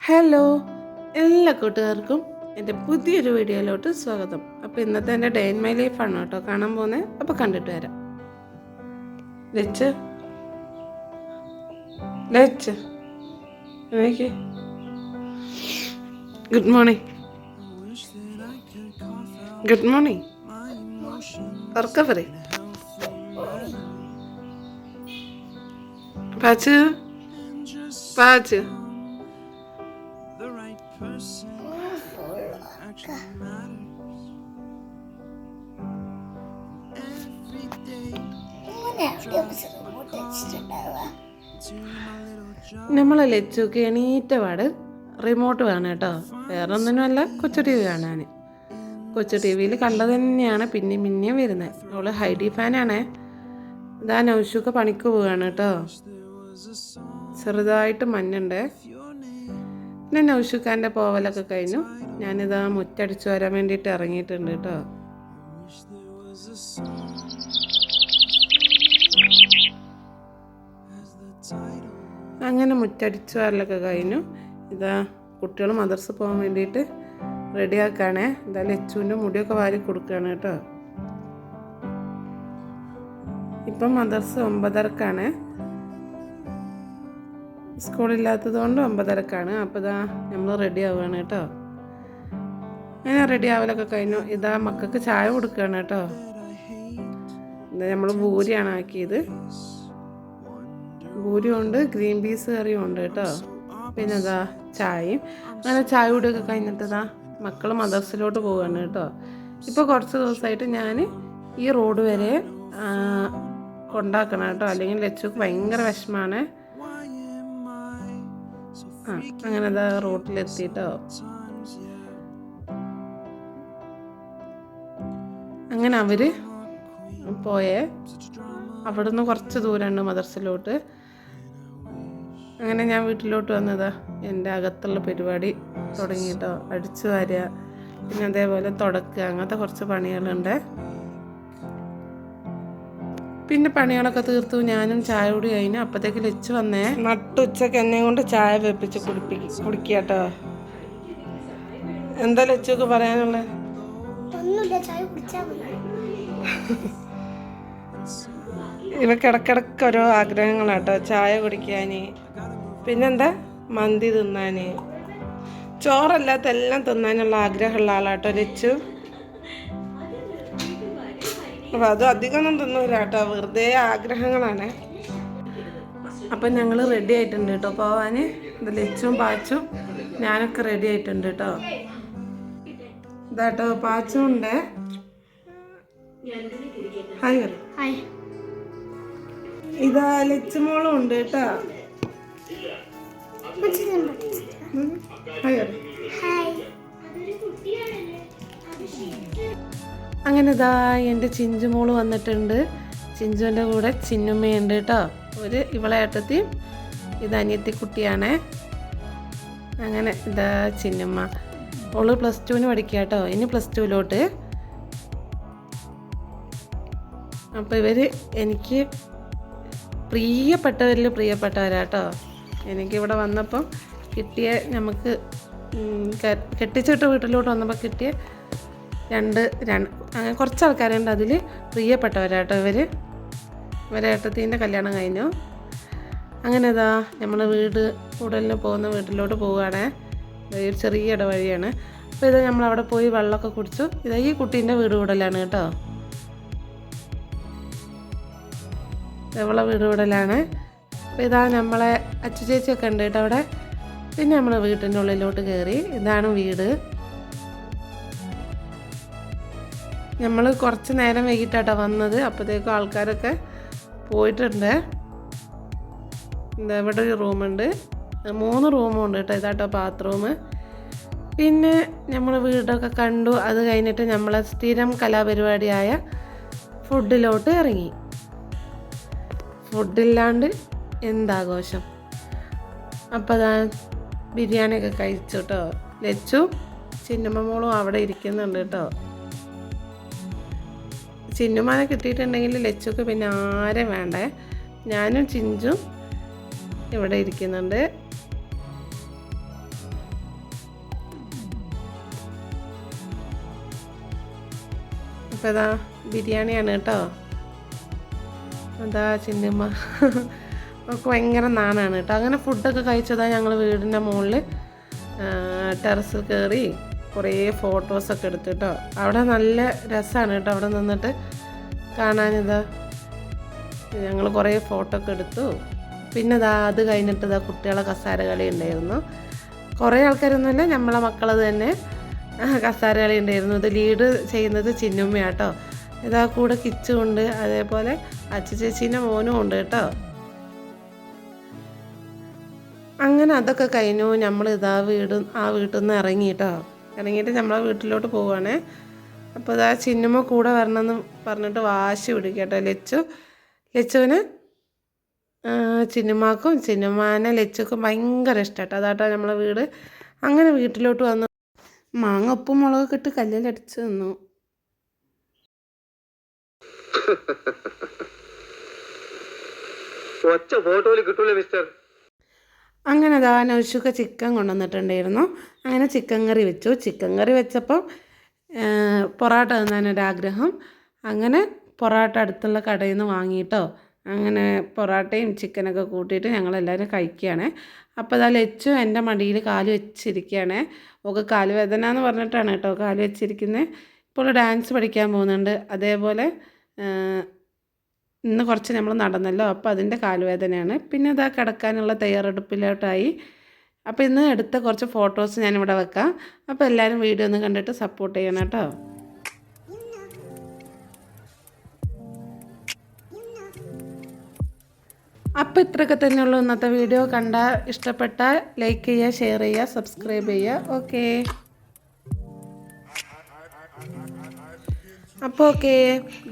Hello എല്ലാ കൂട്ടുകാർക്കും എന്റെ പുതിയൊരു വീഡിയോയിലോട്ട് സ്വാഗതം. അപ്പോൾ ഇന്നത്തെ എന്റെ ഡേ ഇൻ മൈ ലൈഫാണ് കേട്ടോ. കാണാൻ പോകുന്നത് അപ്പോൾ കണ്ടിട്ട് വരാം. ലച്ച്. ലച്ച്. Good morning. Good morning. ഉറക്കം പറ little job. നമ്മളെ ലച്ചുക്ക് എണീറ്റ പാട്? റിമോട്ട് വേണം കേട്ടോ. വേറെ ഒന്നിനുമല്ല കൊച്ചു ടി വി കാണാൻ കൊച്ചു ടി വിയിൽ കണ്ടത് തന്നെയാണ് പിന്നെയും പിന്നെയും വരുന്നത്. അവൾ ഹൈഡി ഫാനാണേ ഇതാ നൗഷുക്ക് പണിക്ക് പോവുകയാണ് കേട്ടോ. ചെറുതായിട്ട് മഞ്ഞുണ്ട്. പിന്നെ നൗഷുഖാന്റെ പോവലൊക്കെ കഴിഞ്ഞു. ഞാനിതാ മുറ്റടിച്ചു വരാൻ വേണ്ടിയിട്ട് ഇറങ്ങിയിട്ടുണ്ട് കേട്ടോ. അങ്ങനെ മുറ്റടിച്ചു വരലൊക്കെ കഴിഞ്ഞു. ഇതാ കുട്ടികൾ മദർസ് പോകാൻ വേണ്ടിയിട്ട് റെഡിയാക്കുകയാണേ എന്തായാലും എച്ചുവിന്റെ മുടിയൊക്കെ വാരി കൊടുക്കുകയാണ് കേട്ടോ. ഇപ്പം മദർസ് ഒമ്പതരക്കാണ്. സ്കൂളില്ലാത്തത് കൊണ്ട് ഒമ്പതരക്കാണ്. അപ്പോൾ ഇതാ നമ്മൾ റെഡി ആവുകയാണ് കേട്ടോ. അങ്ങനെ റെഡി ആവലൊക്കെ കഴിഞ്ഞു. ഇതാ മക്കൾക്ക് ചായ കൊടുക്കുകയാണ് കേട്ടോ. നമ്മൾ ഭൂരിയാണ് ആക്കിയത്. ഭൂരിയുണ്ട് ഉണ്ട് ഗ്രീൻ പീസ് കറിയും ഉണ്ട് കേട്ടോ. പിന്നെ ഇതാ ചായയും. അങ്ങനെ ചായ കൂടിയൊക്കെ കഴിഞ്ഞിട്ട് ഇതാ മക്കൾ മദർസിലോട്ട് പോവുകയാണ് കേട്ടോ. ഇപ്പോൾ കുറച്ച് ദിവസമായിട്ട് ഞാൻ ഈ റോഡ് വരെ കൊണ്ടാക്കണം കേട്ടോ. അല്ലെങ്കിൽ ലച്ചുക്ക് ഭയങ്കര വിഷമാണ്. ആ അങ്ങനെ അതാ yeah? അങ്ങനെ അവർ പോയേ. അവിടുന്ന് കുറച്ച് ദൂരമുണ്ട് മദർസിലോട്ട്. അങ്ങനെ ഞാൻ വീട്ടിലോട്ട് വന്നതാ. എന്റെ അകത്തുള്ള പരിപാടി തുടങ്ങിയിട്ടോ. അടിച്ചു വാരുക പിന്നെ അതേപോലെ തുടക്കുക. അങ്ങനത്തെ കുറച്ച് പണികളുണ്ട്. പിന്നെ പണികളൊക്കെ തീർത്തു. ഞാനും ചായ കൂടി കഴിഞ്ഞു അപ്പത്തേക്ക് ലച്ച് വന്നേ. നട്ടുച്ചക്ക് എന്നെ കൊണ്ട് ചായ വെപ്പിച്ച് കുടിപ്പിക്കും കുടിക്കട്ടോ എന്താ ലച്ചൊക്കെ പറയാനുള്ളത് ഇവക്ക് ഇടക്കിടക്ക് ഓരോ ആഗ്രഹങ്ങളാട്ടോ ചായ കുടിക്കാൻ പിന്നെന്താ? മന്തി തിന്നാൻ ചോറല്ലാത്ത എല്ലാം തിന്നാനുള്ള ആഗ്രഹമുള്ള ആളാട്ടോ ലച്ചു. അപ്പം അത് അധികമൊന്നും തിന്നൂല കേട്ടോ. വെറുതെ ആഗ്രഹങ്ങളാണ്. അപ്പം ഞങ്ങൾ റെഡി ആയിട്ടുണ്ട് കേട്ടോ. പോവാൻ ഇത് ലച്ചും പാച്ചും ഞാനൊക്കെ റെഡി ആയിട്ടുണ്ട് കേട്ടോ. ഇതാട്ടോ പാച്ചും ഉണ്ട്. ഹായ് ഹായ് ഇതാ ലച്ചുമോളും ഉണ്ട് കേട്ടോ. ഹായ് ഹായ് അങ്ങനെ ഇതാ എന്റെ ചിഞ്ചുമോൾ വന്നിട്ടുണ്ട്. ചിഞ്ചുവിന്റെ കൂടെ ചിന്നുമ്മയുണ്ട് കേട്ടോ. ഒരു ഇവളെ ഏട്ടത്തിയും ഇത് അനിയത്തി കുട്ടിയാണേ അങ്ങനെ ഇതാ ചിന്നുമ്മ. ഓൾ പ്ലസ് ടുവിന് പഠിക്കുക കേട്ടോ. ഇനി പ്ലസ് ടുവിലോട്ട്. അപ്പോൾ ഇവർ എനിക്ക് പ്രിയപ്പെട്ടവരിൽ പ്രിയപ്പെട്ടവരാട്ടോ എനിക്കിവിടെ വന്നപ്പം കിട്ടിയ നമുക്ക് കെട്ടിച്ചിട്ട് വീട്ടിലോട്ട് വന്നപ്പോൾ കിട്ടിയ രണ്ട് രണ്ട് അങ്ങനെ കുറച്ച് ആൾക്കാരുണ്ട് അതിൽ പ്രിയപ്പെട്ടവരാട്ടോ ഇവർ ഇവരെ ഏട്ടത്തീന്റെ കല്യാണം കഴിഞ്ഞു. അങ്ങനെ ഇതാ നമ്മൾ വീട് കൂടലിന് പോകുന്ന വീട്ടിലോട്ട് പോവുകയാണേ. ഒരു ചെറിയ ഇടവഴിയാണ്. അപ്പോൾ ഇത് നമ്മൾ അവിടെ പോയി വെള്ളമൊക്കെ കുടിച്ചു. ഇത് ഈ കുട്ടീന്റെ വീട് കൂടലാണ് കേട്ടോ. ഇവളെ വീട് കൂടലാണ് അപ്പോൾ ഇതാ നമ്മളെ അച്ചു ചേച്ചിയൊക്കെ ഉണ്ട് കേട്ടോ അവിടെ. പിന്നെ നമ്മൾ വീട്ടിന്റെ ഉള്ളിലോട്ട് കയറി. ഇതാണ് വീട്. നമ്മൾ കുറച്ച് നേരം വൈകിട്ടാട്ടോ വന്നത്. അപ്പോഴത്തേക്കും ആൾക്കാരൊക്കെ പോയിട്ടുണ്ട്. എന്താ ഇവിടെ ഒരു റൂമുണ്ട്. മൂന്ന് റൂമും ഉണ്ട് കേട്ടോ. ഇതാട്ടോ ബാത്റൂം. പിന്നെ നമ്മൾ വീടൊക്കെ കണ്ടു. അത് കഴിഞ്ഞിട്ട് നമ്മൾ സ്ഥിരം കലാപരിപാടിയായ ഫുഡിലോട്ട് ഇറങ്ങി. ഫുഡില്ലാണ്ട് എന്താഘോഷം? അപ്പോൾ അതാ ബിരിയാണിയൊക്കെ കഴിച്ചു കേട്ടോ. ലച്ചു ചിന്നമ്മ മോളും അവിടെ ഇരിക്കുന്നുണ്ട് കേട്ടോ. ചിന്നുമാനെ കിട്ടിയിട്ടുണ്ടെങ്കിൽ ലച്ചുക്ക് പിന്നെ ആരെ വേണ്ടേ? ഞാനും ചിഞ്ചും ഇവിടെ ഇരിക്കുന്നുണ്ട്. അപ്പോൾ ഇതാ ബിരിയാണിയാണ് കേട്ടോ. അതാ ചിന്നുമ്മ. ഒക്കെ ഭയങ്കര നാണാണ് കേട്ടോ. അങ്ങനെ ഫുഡൊക്കെ കഴിച്ചതാണ് ഞങ്ങൾ വീടിന്റെ മുകളിൽ ടെറസിൽ കയറി കുറേ ഫോട്ടോസൊക്കെ എടുത്തു കേട്ടോ അവിടെ നല്ല രസമാണ് കേട്ടോ അവിടെ നിന്നിട്ട് കാണാനിത്. ഞങ്ങൾ കുറേ ഫോട്ടോ ഒക്കെ എടുത്തു. പിന്നെ ഇതാ അത് കഴിഞ്ഞിട്ട് ഇതാ കുട്ടികളെ കസാര കളി ഉണ്ടായിരുന്നു. കുറേ ആൾക്കാരൊന്നുമില്ല നമ്മളെ മക്കളത് തന്നെ കസാര കളി ഉണ്ടായിരുന്നു. ഇത് ലീഡ് ചെയ്യുന്നത് ചിന്നുമ്മയാട്ടോ. ഇതാ കൂടെ കിച്ചും ഉണ്ട് അതേപോലെ അച്ഛ ചേച്ചീന്റെ മോനും ഉണ്ട് കേട്ടോ. അങ്ങനെ അതൊക്കെ കഴിഞ്ഞു. നമ്മൾ ഇതാ വീട് ആ വീട്ടിൽ നിന്ന് ഇറങ്ങി കേട്ടോ. ഇറങ്ങിയിട്ട് നമ്മളെ വീട്ടിലോട്ട് പോവുകയാണേ അപ്പോൾ ഇതാ ചിന്നുമ്മ കൂടെ വരണമെന്ന് പറഞ്ഞിട്ട് വാശി പിടിക്കുക കേട്ടോ ലച്ചു. ലച്ചുവിന് ചിന്നുമാക്കും ചിന്നുമാനെ ലച്ചുക്കും ഭയങ്കര ഇഷ്ടമാട്ടോ അതാട്ടോ നമ്മളെ വീട്. അങ്ങനെ വീട്ടിലോട്ട് വന്നു മാങ്ങ ഉപ്പും മുളകൊക്കെ ഇട്ട് കല്ലിലടിച്ച് നിന്നു. ഒറ്റ ഫോട്ടോയിൽ കിട്ടൂല മിസ്റ്റർ അങ്ങനെ അതാ നൗഷുക്ക ചിക്കൻ കൊണ്ടുവന്നിട്ടുണ്ടായിരുന്നു. അങ്ങനെ ചിക്കൻ കറി വെച്ചു. ചിക്കൻ കറി വെച്ചപ്പം പൊറോട്ട തിന്നാനൊരാഗ്രഹം അങ്ങനെ പൊറോട്ട അടുത്തുള്ള കടയിൽ നിന്ന് വാങ്ങിയിട്ടോ. അങ്ങനെ പൊറോട്ടയും ചിക്കനൊക്കെ കൂട്ടിയിട്ട് ഞങ്ങളെല്ലാവരും കഴിക്കുകയാണ്. അപ്പോൾ അതാ ലച്ചു എന്റെ മടിയിൽ കാൽ വെച്ചിരിക്കുകയാണ്. ഒക്കെ കാലുവേദന എന്ന് പറഞ്ഞിട്ടാണ് കേട്ടോ കാൽ വെച്ചിരിക്കുന്നത്. ഇപ്പോൾ ഡാൻസ് പഠിക്കാൻ പോകുന്നുണ്ട്. അതേപോലെ ഇന്ന് കുറച്ച് നമ്മൾ നടന്നല്ലോ അപ്പോൾ അതിന്റെ കാലുവേദനയാണ്. പിന്നെ ഇതാ കിടക്കാനുള്ള തയ്യാറെടുപ്പിലോട്ടായി. അപ്പോൾ ഇന്ന് എടുത്ത കുറച്ച് ഫോട്ടോസ് ഞാനിവിടെ വെക്കാം. അപ്പോൾ എല്ലാവരും വീഡിയോ ഒന്ന് കണ്ടിട്ട് സപ്പോർട്ട് ചെയ്യണം കേട്ടോ. അപ്പോൾ ഇത്രയൊക്കെ തന്നെയുള്ളൂ ഇന്നത്തെ വീഡിയോ. കണ്ട ഇഷ്ടപ്പെട്ട ലൈക്ക് ചെയ്യുക ഷെയർ ചെയ്യുക സബ്സ്ക്രൈബ് ചെയ്യുക. ഓക്കെ അപ്പോൾ ഓക്കെ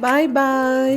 ബൈ ബൈ